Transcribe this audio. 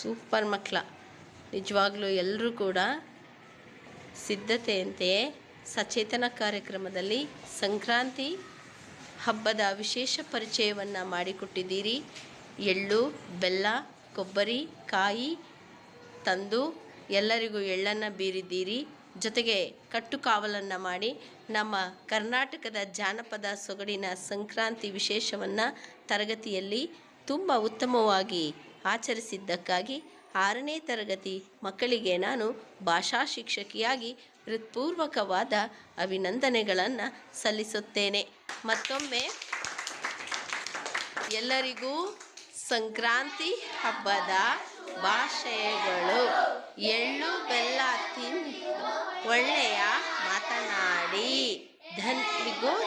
Super ಮಕ್ಕಳ. ನಿಜವಾಗ್ಲೂ ಎಲ್ಲರೂ ಕೂಡ ಸಿದ್ಧತೆಯಂತೆಯೇ ಸಚೇತನ ಕಾರ್ಯಕ್ರಮದಲ್ಲಿ ಸಂಕ್ರಾಂತಿ ಹಬ್ಬದ ವಿಶೇಷ ಪರಿಚಯವನ್ನು ಮಾಡಿಕೊಟ್ಟಿದ್ದೀರಿ. ಎಳ್ಳು, ಬೆಲ್ಲ, ಕೊಬ್ಬರಿ, ಕಾಯಿ, ತಂದು ಎಲ್ಲರಿಗೂ ಎಳ್ಳನ್ನು ಬೀರಿದ್ದೀರಿ. ಜೊತೆಗೆ ಕಟ್ಟು ಕಾವಲನ್ನು ಮಾಡಿ ನಮ್ಮ ಕರ್ನಾಟಕದ ಜಾನಪದ ಸೊಗಡಿನ ಸಂಕ್ರಾಂತಿ ವಿಶೇಷವನ್ನು ತರಗತಿಯಲ್ಲಿ ತುಂಬ ಉತ್ತಮವಾಗಿ ಆಚರಿಸಿದ್ದಕ್ಕಾಗಿ ಆರನೇ ತರಗತಿ ಮಕ್ಕಳಿಗೆ ನಾನು ಭಾಷಾ ಶಿಕ್ಷಕಿಯಾಗಿ ಹೃತ್ಪೂರ್ವಕವಾದ ಅಭಿನಂದನೆಗಳನ್ನು ಸಲ್ಲಿಸುತ್ತೇನೆ. ಮತ್ತೊಮ್ಮೆ ಎಲ್ಲರಿಗೂ ಸಂಕ್ರಾಂತಿ ಹಬ್ಬದ ಭಾಷೆಗಳು. ಎಳ್ಳು ಬೆಲ್ಲ ತಿಂದು ಒಳ್ಳೆಯ ಮಾತನಾಡಿ. ಧನ್ಯರಿಗೂ